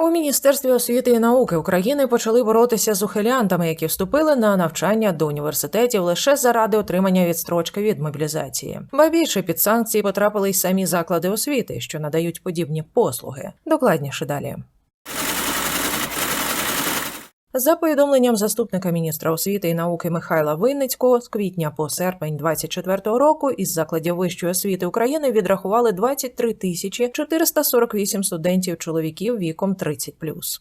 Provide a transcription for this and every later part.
У міністерстві освіти і науки України почали боротися з ухилянтами, які вступили на навчання до університетів лише заради отримання відстрочки від мобілізації. Ба більше під санкції потрапили й самі заклади освіти, що надають подібні послуги. Докладніше далі. За повідомленням заступника міністра освіти і науки Михайла Винницького, з квітня по серпень 2024 року із закладів вищої освіти України відрахували 23 тисячі 448 студентів чоловіків віком 30+.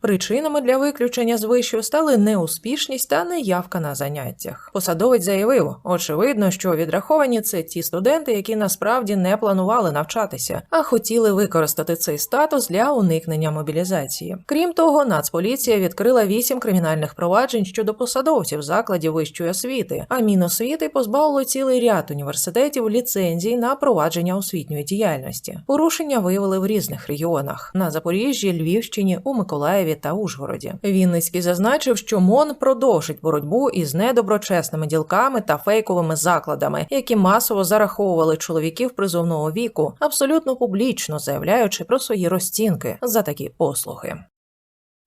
Причинами для виключення з вишів стали неуспішність та неявка на заняттях. Посадовець заявив, очевидно, що відраховані це ті студенти, які насправді не планували навчатися, а хотіли використати цей статус для уникнення мобілізації. Крім того, Нацполіція відкрила вісім кримінальних проваджень щодо посадовців закладів вищої освіти, а Міносвіти позбавило цілий ряд університетів ліцензій на провадження освітньої діяльності. Порушення виявили в різних регіонах на Запоріжжі, Львівщині, у Миколаєві та Ужгороді. Вінницький зазначив, що МОН продовжить боротьбу із недоброчесними ділками та фейковими закладами, які масово зараховували чоловіків призовного віку, абсолютно публічно заявляючи про свої розцінки за такі послуги.